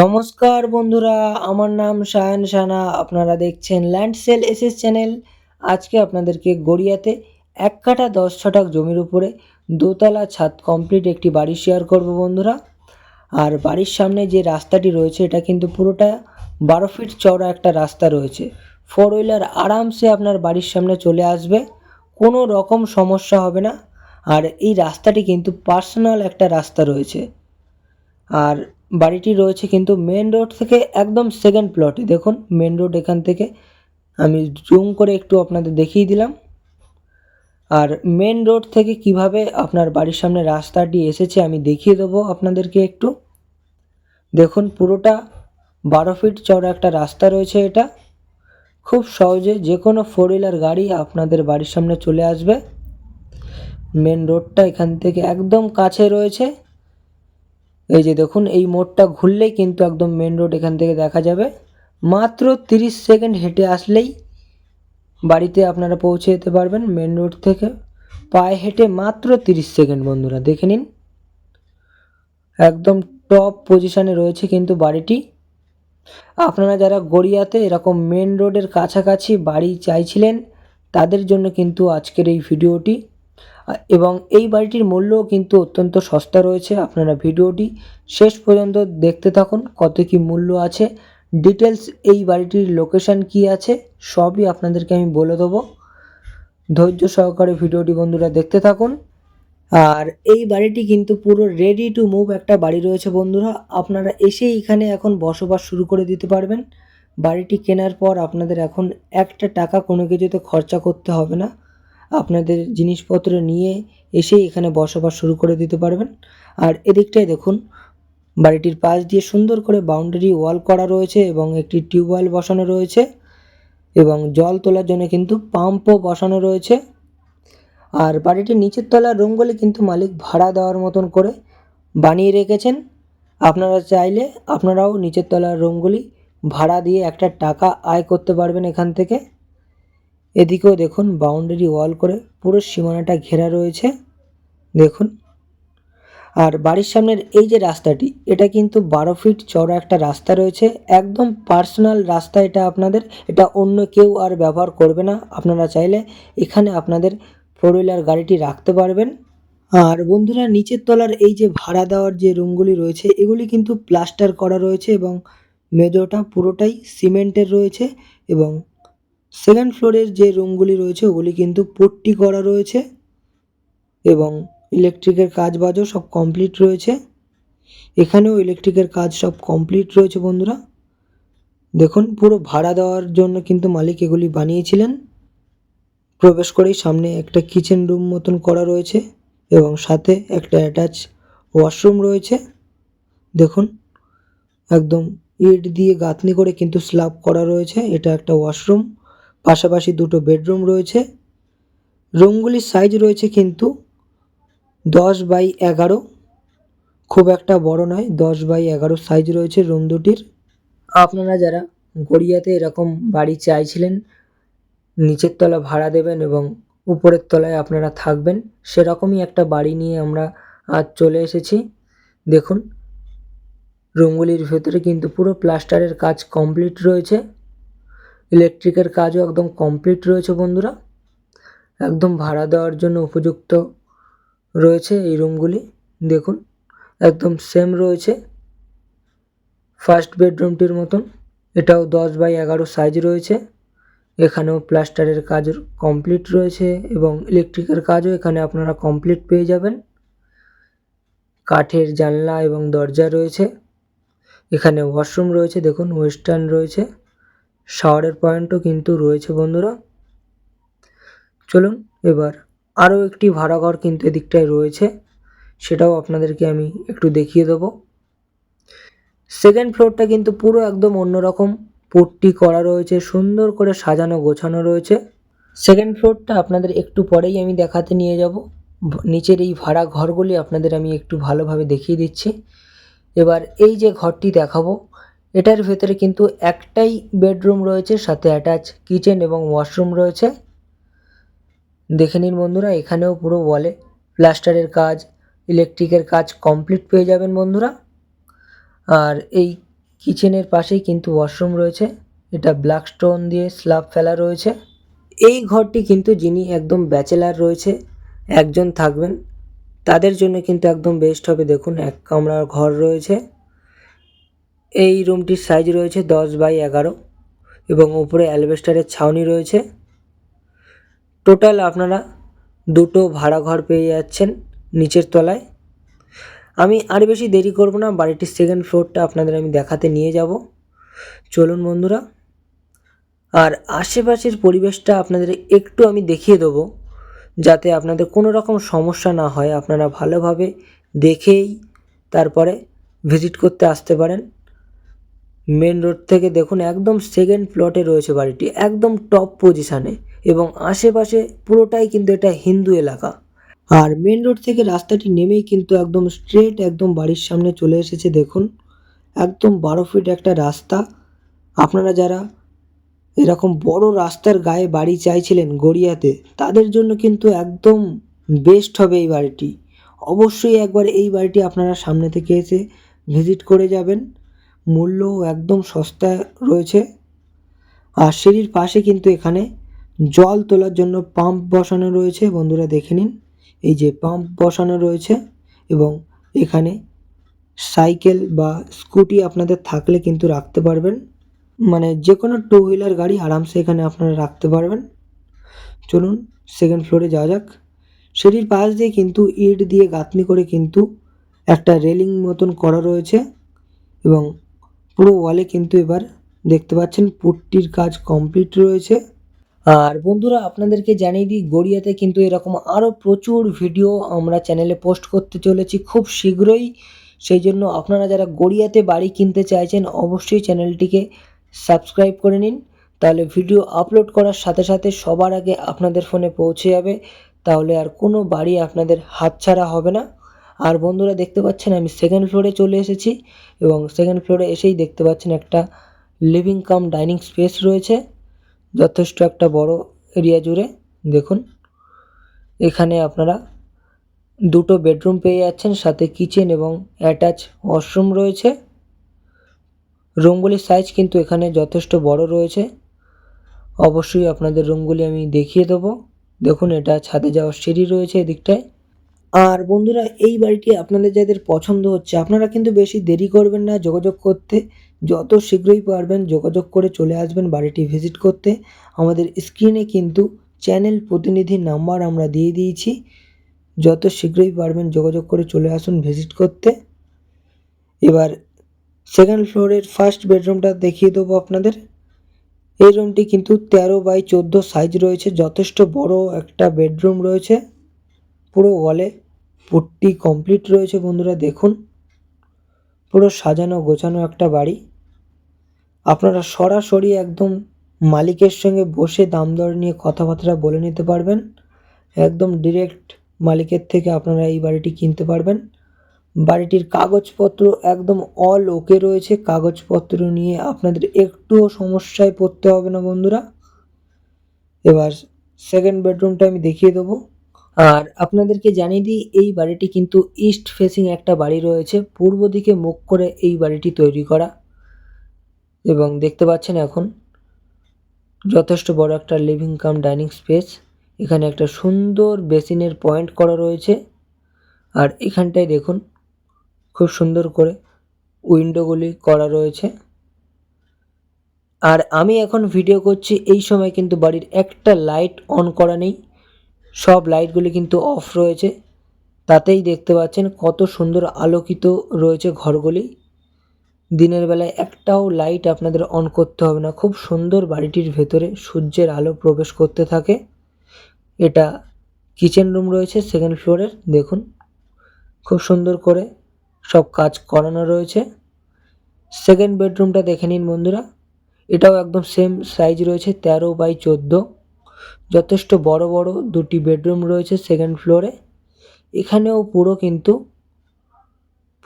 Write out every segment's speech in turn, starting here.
নমস্কার বন্ধুরা, আমার নাম সায়ন সানা। আপনারা দেখছেন ল্যান্ড সেল এসএস চ্যানেল আজকে আপনাদেরকে গড়িয়াতে এক কাঠা দশ ছটাক জমির উপরে দোতলা ছাদ কমপ্লিট একটি বাড়ি শেয়ার করব বন্ধুরা। আর বাড়ির সামনে যে রাস্তাটি রয়েছে, এটা কিন্তু পুরোটা বারো ফিট চওড়া একটা রাস্তা রয়েছে। ফোর হুইলার আরামসে আপনার বাড়ির সামনে চলে আসবে, কোনো রকম সমস্যা হবে না। আর এই রাস্তাটি কিন্তু পার্সোনাল একটা রাস্তা রয়েছে। আর বাড়িটি রয়েছে কিন্তু মেন রোড থেকে একদম সেকেন্ড প্লটে দেখুন মেন রোড এখান থেকে আমি জুম করে একটু আপনাদের দেখিয়ে দিলাম। আর মেন রোড থেকে কীভাবে আপনার বাড়ির সামনে রাস্তাটি এসেছে আমি দেখিয়ে দেবো আপনাদেরকে একটু। দেখুন, পুরোটা বারো ফিট চওড়া একটা রাস্তা রয়েছে এটা। খুব সহজে যে কোনো ফোর হুইলার গাড়ি আপনাদের বাড়ির সামনে চলে আসবে। মেন রোডটা এখান থেকে একদম কাছে রয়েছে। এই যে দেখুন, এই মোড়টা ঘুরলেই কিন্তু একদম মেন রোড এখান থেকে দেখা যাবে। মাত্র তিরিশ সেকেন্ড হেঁটে আসলেই বাড়িতে আপনারা পৌঁছে যেতে পারবেন মেন রোড থেকে। পায়ে হেঁটে মাত্র তিরিশ সেকেন্ড বন্ধুরা, দেখে নিন। একদম টপ পজিশনে রয়েছে কিন্তু বাড়িটি। আপনারা যারা গড়িয়াতে এরকম মেন রোডের কাছাকাছি বাড়ি চাইছিলেন, তাদের জন্য কিন্তু আজকের এই ভিডিওটি। এবং এই বাড়িটির মূল্যও কিন্তু অত্যন্ত সস্তা রয়েছে। আপনারা ভিডিওটি শেষ পর্যন্ত দেখতে থাকুন, কত কি মূল্য আছে। ডিটেলস এই বাড়িটির লোকেশন কি আছে, সবই আপনাদেরকে আমি বলে দেবো। ধৈর্য সহকারে ভিডিওটি বন্ধুরা দেখতে থাকুন। আর এই বাড়িটি কিন্তু পুরো রেডি টু মুভ একটা বাড়ি রয়েছে বন্ধুরা। আপনারা এসে এখানে এখন বসবাস শুরু করে দিতে পারবেন। বাড়িটি কেনার পর আপনাদের এখন একটা টাকা কোনো কিছুতে খরচা করতে হবে না। আপনাদের জিনিসপত্র নিয়ে এসেই এখানে বসবাস শুরু করে দিতে পারবেন। আর এদিকটায় দেখুন, বাড়িটির পাশ দিয়ে সুন্দর করে বাউন্ডারি ওয়াল করা রয়েছে এবং একটি টিউবওয়েল বসানো রয়েছে এবং জল তোলার জন্য কিন্তু পাম্পও বসানো রয়েছে। আর বাড়িটির নিচের তলার রুমগুলি কিন্তু মালিক ভাড়া দেওয়ার মতন করে বানিয়ে রেখেছেন। আপনারা চাইলে আপনারাও নিচের তলার রুমগুলি ভাড়া দিয়ে একটা টাকা আয় করতে পারবেন এখান থেকে। এদিকেও দেখুন বাউন্ডারি ওয়াল করে পুরো সীমানাটা ঘেরা রয়েছে। দেখুন। আর বাড়ির সামনের এই যে রাস্তাটি, এটা কিন্তু বারো ফিট চওড়া একটা রাস্তা রয়েছে। একদম পার্সোনাল রাস্তা এটা আপনাদের। এটা অন্য কেউ আর ব্যবহার করবে না। আপনারা চাইলে এখানে আপনাদের ফোর হুইলার গাড়িটি রাখতে পারবেন। আর বন্ধুরা, নিচের তলার এই যে ভাড়া দেওয়ার যে রুমগুলি রয়েছে, এগুলি কিন্তু প্লাস্টার করা রয়েছে এবং মেজোটা পুরোটাই সিমেন্টের রয়েছে এবং সেকেন্ড ফ্লোরের যে রুমগুলি রয়েছে, ওগুলি কিন্তু পট্টি করা রয়েছে এবং ইলেকট্রিকের কাজ বাজও সব কমপ্লিট রয়েছে। এখানেও ইলেকট্রিকের কাজ সব কমপ্লিট রয়েছে বন্ধুরা। দেখুন, পুরো ভাড়া দেওয়ার জন্য কিন্তু মালিক এগুলি বানিয়েছিলেন। প্রবেশ করেই সামনে একটা কিচেন রুম মতন করা রয়েছে এবং সাথে একটা অ্যাটাচ ওয়াশরুম রয়েছে। দেখুন, একদম ইট দিয়ে গাঁথনি করে কিন্তু স্ল্যাব করা রয়েছে। এটা একটা ওয়াশরুম পাশাপাশি দুটো বেডরুম রয়েছে। রুমগুলির সাইজ রয়েছে কিন্তু দশ বাই এগারো। খুব একটা বড় নয়, দশ বাই এগারো সাইজ রয়েছে রুম দুটির। আপনারা যারা গড়িয়াতে এরকম বাড়ি চাইছিলেন, নিচের তলা ভাড়া দেবেন এবং উপরের তলায় আপনারা থাকবেন, সেরকমই একটা বাড়ি নিয়ে আমরা আজ চলে এসেছি। দেখুন, রুমগুলির ভেতরে কিন্তু পুরো প্লাস্টারের কাজ কমপ্লিট রয়েছে। ইলেকট্রিকের কাজও একদম কমপ্লিট রয়েছে বন্ধুরা। একদম ভাড়া দেওয়ার জন্য উপযুক্ত রয়েছে এই রুমগুলি। দেখুন, একদম সেম রয়েছে। ফার্স্ট বেডরুমটির মতন। এটাও দশ বাই এগারো সাইজ রয়েছে। এখানেও প্লাস্টারের কাজ কমপ্লিট রয়েছে এবং ইলেকট্রিকের কাজও এখানে আপনারা কমপ্লিট পেয়ে যাবেন। কাঠের জানলা এবং দরজা রয়েছে। এখানে ওয়াশরুম রয়েছে, দেখুন ওয়েস্টার্ন রয়েছে। শাওয়ারের পয়েন্টও কিন্তু রয়েছে বন্ধুরা। চলুন এবার আরও একটি ভাড়া ঘর কিন্তু এদিকটায় রয়েছে, সেটাও আপনাদেরকে আমি একটু দেখিয়ে দেবো। সেকেন্ড ফ্লোরটা কিন্তু পুরো একদম অন্যরকম, পট্টি করা রয়েছে, সুন্দর করে সাজানো, গোছানো রয়েছে। সেকেন্ড ফ্লোরটা আপনাদের একটু পরেই আমি দেখাতে নিয়ে যাব। নিচের এই ভাড়া ঘরগুলি আপনাদের আমি একটু ভালোভাবে দেখিয়ে দিচ্ছি। এবার এই যে ঘরটি দেখাবো এটার ভেতরে কিন্তু একটাই বেডরুম রয়েছে, সাথে অ্যাটাচ কিচেন এবং ওয়াশরুম রয়েছে। দেখে নিন বন্ধুরা, এখানেও পুরো ওয়ালে প্লাস্টারের কাজ, ইলেকট্রিকের কাজ কমপ্লিট পেয়ে যাবেন বন্ধুরা। আর এই কিচেনের পাশেই কিন্তু ওয়াশরুম রয়েছে, এটা ব্ল্যাক স্টোন দিয়ে স্ল্যাব ফেলা রয়েছে। এই ঘরটি কিন্তু যিনি একদম ব্যাচেলার রয়েছে, একজন থাকবেন, তাদের জন্য কিন্তু একদম বেস্ট হবে। দেখুন, এক কামরার ঘর রয়েছে। এই রুমটির সাইজ রয়েছে দশ বাই এগারো এবং উপরে অ্যালবেস্টারের ছাউনি রয়েছে। টোটাল আপনারা দুটো ভাড়া ঘর পেয়ে যাচ্ছেন নিচের তলায়। আমি আর বেশি দেরি করব না, বাড়িটির সেকেন্ড ফ্লোরটা আপনাদের আমি দেখাতে নিয়ে যাব। চলুন বন্ধুরা, আর আশেপাশের পরিবেশটা আপনাদের একটু আমি দেখিয়ে দেবো, যাতে আপনাদের কোনো রকম সমস্যা না হয়। আপনারা ভালোভাবে দেখেই তারপরে ভিজিট করতে আসতে পারেন। মেন রোড থেকে দেখুন একদম সেকেন্ড প্লটে রয়েছে বাড়িটি, একদম টপ পজিশানে এবং আশেপাশে পুরোটাই কিন্তু এটা হিন্দু এলাকা। আর মেন রোড থেকে রাস্তাটি নেমেই কিন্তু একদম স্ট্রেট একদম বাড়ির সামনে চলে এসেছে, দেখুন। একদম বারো ফিট একটা রাস্তা। আপনারা যারা এরকম বড় রাস্তার গায়ে বাড়ি চাইছিলেন গড়িয়াতে, তাদের জন্য কিন্তু একদম বেস্ট হবে এই বাড়িটি। অবশ্যই একবার এই বাড়িটি আপনারা সামনে থেকে এসে ভিজিট করে যাবেন। মূল্যও একদম সস্তা রয়েছে। আর সিঁড়ির পাশে কিন্তু এখানে জল তোলার জন্য পাম্প বসানো রয়েছে। বন্ধুরা দেখে নিন, এই যে পাম্প বসানো রয়েছে এবং এখানে সাইকেল বা স্কুটি আপনাদের থাকলে কিন্তু রাখতে পারবেন। মানে যে কোনো টু হুইলার গাড়ি আরামসে এখানে আপনারা রাখতে পারবেন। চলুন সেকেন্ড ফ্লোরে যাওয়া যাক। সিঁড়ির পাশ দিয়ে কিন্তু ইট দিয়ে গাঁথনি করে কিন্তু একটা রেলিং মতন করা রয়েছে এবং পুরো ওয়ালে কিন্তু এবার দেখতে পাচ্ছেন পুট্টির কাজ কমপ্লিট রয়েছে। আর বন্ধুরা, আপনাদেরকে জানিয়ে দিই, গড়িয়াতে কিন্তু এরকম আরও প্রচুর ভিডিও আমরা চ্যানেলে পোস্ট করতে চলেছি খুব শীঘ্রই। সেই জন্য আপনারা যারা গড়িয়াতে বাড়ি কিনতে চাইছেন, অবশ্যই চ্যানেলটিকে সাবস্ক্রাইব করে নিন। তাহলে ভিডিও আপলোড করার সাথে সাথে সবার আগে আপনাদের ফোনে পৌঁছে যাবে। তাহলে আর কোনো বাড়ি আপনাদের হাতছাড়া হবে না। আর বন্ধুরা দেখতে পাচ্ছেন আমি সেকেন্ড ফ্লোরে চলে এসেছি এবং সেকেন্ড ফ্লোরে এসেই দেখতে পাচ্ছেন একটা লিভিং কাম ডাইনিং স্পেস রয়েছে, যথেষ্ট একটা বড় এরিয়া জুড়ে। দেখুন, এখানে আপনারা দুটো বেডরুম পেয়ে যাচ্ছেন, সাথে কিচেন এবং অ্যাটাচ ওয়াশরুম রয়েছে। রুমগুলির সাইজ কিন্তু এখানে যথেষ্ট বড় রয়েছে। অবশ্যই আপনাদের রুমগুলি আমি দেখিয়ে দেবো। দেখুন, এটা ছাদে যাওয়ার সিঁড়ি রয়েছে এদিকটায়। আর বন্ধুরা, এই বাড়িটি আপনাদের যাদের পছন্দ হচ্ছে, আপনারা কিন্তু বেশি দেরি করবেন না যোগাযোগ করতে। যত শীঘ্রই পারবেন যোগাযোগ করে চলে আসবেন বাড়িটি ভিজিট করতে। আমাদের স্ক্রিনে কিন্তু চ্যানেল প্রতিনিধির নাম্বার আমরা দিয়ে দিয়েছি। যত শীঘ্রই পারবেন যোগাযোগ করে চলে আসুন ভিজিট করতে। এবার সেকেন্ড ফ্লোরের ফার্স্ট বেডরুমটা দেখিয়ে দেবো আপনাদের। এই রুমটি কিন্তু তেরো বাই চোদ্দ সাইজ রয়েছে, যথেষ্ট বড় একটা বেডরুম রয়েছে। পুরো ওয়ালে পুট্টি কমপ্লিট রয়েছে বন্ধুরা, দেখুন। পুরো সাজানো গোছানো একটা বাড়ি। আপনারা সরাসরি একদম মালিকের সঙ্গে বসে দাম দর নিয়ে কথাবার্তা বলে নিতে পারবেন। একদম ডিরেক্ট মালিকের থেকে আপনারা এই বাড়িটি কিনতে পারবেন। বাড়িটির কাগজপত্র একদম অল ওকে রয়েছে। কাগজপত্র নিয়ে আপনাদের একটুও সমস্যায় পড়তে হবে না বন্ধুরা। এবার সেকেন্ড বেডরুমটা আমি দেখিয়ে দেবো। আর আপনাদেরকে জানিয়ে দিই, এই বাড়িটি কিন্তু ইস্ট ফেসিং একটা বাড়ি রয়েছে। পূর্ব দিকে মুখ করে এই বাড়িটি তৈরি করা। এবং দেখতে পাচ্ছেন এখন যথেষ্ট বড় একটা লিভিং কাম ডাইনিং স্পেস এখানে একটা সুন্দর বেসিনের পয়েন্ট করা রয়েছে। আর এখানটায় দেখুন, খুব সুন্দর করে উইন্ডোগুলি করা রয়েছে। আর আমি এখন ভিডিও করছি, এই সময় কিন্তু বাড়ির একটা লাইট অন করা নেই। সব লাইটগুলি কিন্তু অফ রয়েছে। তাতেই দেখতে পাচ্ছেন কত সুন্দর আলোকিত রয়েছে ঘরগুলি। দিনের বেলায় একটাও লাইট আপনাদের অন করতে হবে না। খুব সুন্দর বাড়িটির ভেতরে সূর্যের আলো প্রবেশ করতে থাকে। এটা কিচেন রুম রয়েছে সেকেন্ড ফ্লোরের দেখুন। খুব সুন্দর করে সব কাজ করানো রয়েছে। সেকেন্ড বেডরুমটা দেখে নিন বন্ধুরা। এটাও একদম সেম সাইজ রয়েছে, তেরো বাই চোদ্দ। যথেষ্ট বড় বড় দুটি বেডরুম রয়েছে সেকেন্ড ফ্লোরে এখানেও পুরো কিন্তু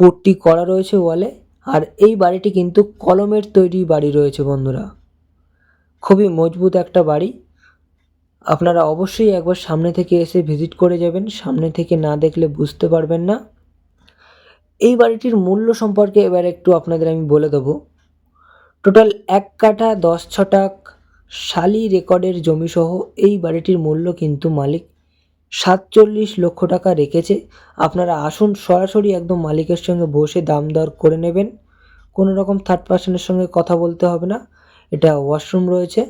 পুট্টি করা রয়েছে ওয়ালে আর এই বাড়িটি কিন্তু কলমের তৈরি বাড়ি রয়েছে বন্ধুরা। খুবই মজবুত একটা বাড়ি। আপনারা অবশ্যই একবার সামনে থেকে এসে ভিজিট করে যাবেন। সামনে থেকে না দেখলে বুঝতে পারবেন না। এই বাড়িটির মূল্য সম্পর্কে এবার একটু আপনাদের আমি বলে দেবো। টোটাল এক কাঠা দশ ছটাক শালি রেকর্ডের জমিসহ এই বাড়িটির মূল্য কিন্তু মালিক। সাতচল্লিশ লক্ষ টাকা রেখেছে। আপনারা আসুন, সরাসরি একদম মালিকের সঙ্গে বসে দাম দর করে নেবেন। কোনো রকম থার্ড পার্সনের সঙ্গে কথা বলতে হবে না। এটা ওয়াশরুম রয়েছে,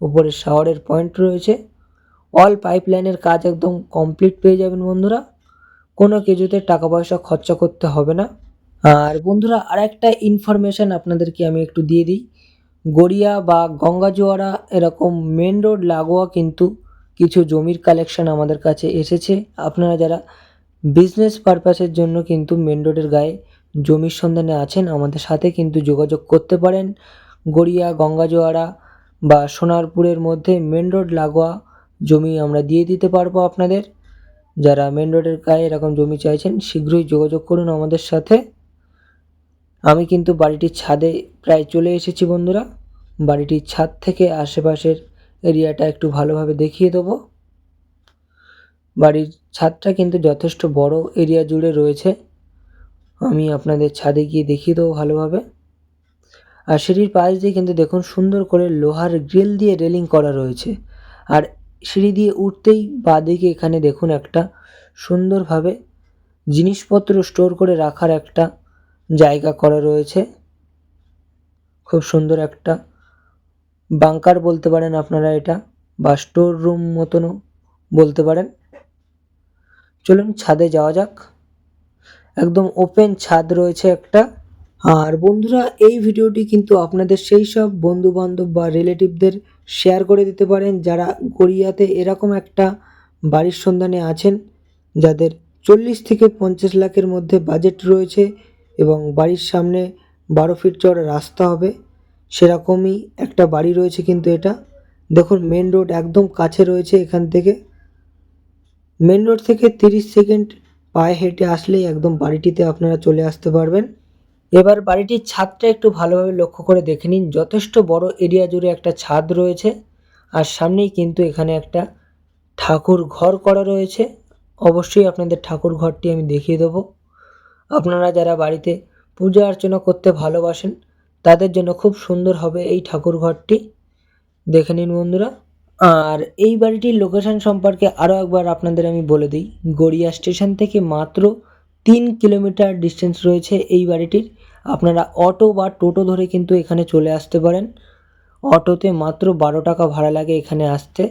উপরে শাওয়ারের পয়েন্ট রয়েছে। অল পাইপলাইনের কাজ একদম কমপ্লিট পেয়ে যাবেন বন্ধুরা। কোনো কিছুতে টাকা পয়সা খরচা করতে হবে না। আর বন্ধুরা, আরেকটা ইনফরমেশান আপনাদেরকে আমি একটু দিয়ে দিই। গড়িয়া বা গঙ্গাজোয়ারা এরকম মেন রোড লাগোয়া কিন্তু কিছু জমির কালেকশন আমাদের কাছে এসেছে। আপনারা যারা বিজনেস পারপাসের জন্য কিন্তু মেন রোডের গায়ে জমির সন্ধানে আছেন, আমাদের সাথে কিন্তু যোগাযোগ করতে পারেন। গড়িয়া, গঙ্গাজোয়ারা বা সোনারপুরের মধ্যে মেন রোড লাগোয়া জমি আমরা দিয়ে দিতে পারব আপনাদের। যারা মেন রোডের গায়ে এরকম জমি চাইছেন, শীঘ্রই যোগাযোগ করুন আমাদের সাথে। আমি কিন্তু বাড়িটির ছাদে প্রায় চলে এসেছি বন্ধুরা। বাড়িটির ছাদ থেকে আশেপাশের এরিয়াটা একটু ভালোভাবে দেখিয়ে দেবো। বাড়ির ছাদটা কিন্তু যথেষ্ট বড় এরিয়া জুড়ে রয়েছে। আমি আপনাদের ছাদে গিয়ে দেখিয়ে দেবো ভালোভাবে। আর সিঁড়ির পাশ দিয়ে কিন্তু দেখুন সুন্দর করে লোহার গ্রিল দিয়ে রেলিং করা রয়েছে। আর সিঁড়ি দিয়ে উঠতেই বাঁদিকে এখানে দেখুন একটা সুন্দরভাবে জিনিসপত্র স্টোর করে রাখার একটা জায়গা করা রয়েছে। খুব সুন্দর একটা বাংকার বলতে পারেন আপনারা এটা, বা স্টোর রুম মতনও বলতে পারেন। চলুন ছাদে যাওয়া যাক। একদম ওপেন ছাদ রয়েছে একটা। আর বন্ধুরা, এই ভিডিওটি কিন্তু আপনাদের সেই সব বন্ধু বান্ধব বা রিলেটিভদের শেয়ার করে দিতে পারেন, যারা গড়িয়াতে এরকম একটা বাড়ির সন্ধানে আছেন, যাদের চল্লিশ থেকে পঞ্চাশ লাখের মধ্যে বাজেট রয়েছে। এবং বাড়ির সামনে বারো ফিট চড়া রাস্তা হবে, সেরকমই একটা বাড়ি রয়েছে কিন্তু এটা। দেখুন মেন রোড একদম কাছে রয়েছে এখান থেকে। মেন রোড থেকে তিরিশ সেকেন্ড পায়ে হেঁটে আসলেই একদম বাড়িটিতে আপনারা চলে আসতে পারবেন। এবার বাড়িটির ছাদটা একটু ভালোভাবে লক্ষ্য করে দেখে নিন। যথেষ্ট বড় এরিয়া জুড়ে একটা ছাদ রয়েছে, আর সামনেই কিন্তু এখানে একটা ঠাকুর ঘর করা রয়েছে। অবশ্যই আপনাদের ঠাকুর ঘরটি আমি দেখিয়ে দেবো। আপনারা যারা বাড়িতে পূজা অর্চনা করতে ভালোবাসেন, তাদের জন্য খুব সুন্দর হবে এই ঠাকুর ঘরটি। দেখে নিন বন্ধুরা। আর এই বাড়িটির লোকেশন সম্পর্কে আরও একবার আপনাদের আমি বলে দিই। গড়িয়া স্টেশন থেকে মাত্র তিন কিলোমিটার ডিস্টেন্স রয়েছে এই বাড়িটির। আপনারা অটো বা টোটো ধরে কিন্তু এখানে চলে আসতে পারেন। অটোতে মাত্র বারো টাকা ভাড়া লাগে এখানে আসতে।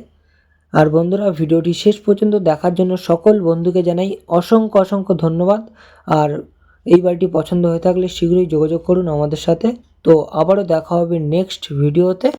আর বন্ধুরা, ভিডিওটি শেষ পর্যন্ত দেখার জন্য সকল বন্ধুকে জানাই অসংখ্য অসংখ্য ধন্যবাদ। আর এই বাড়িটি পছন্দ হয়ে থাকলে শীঘ্রই যোগাযোগ করুন আমাদের সাথে। তো আবারও দেখা হবে নেক্সট ভিডিওতে।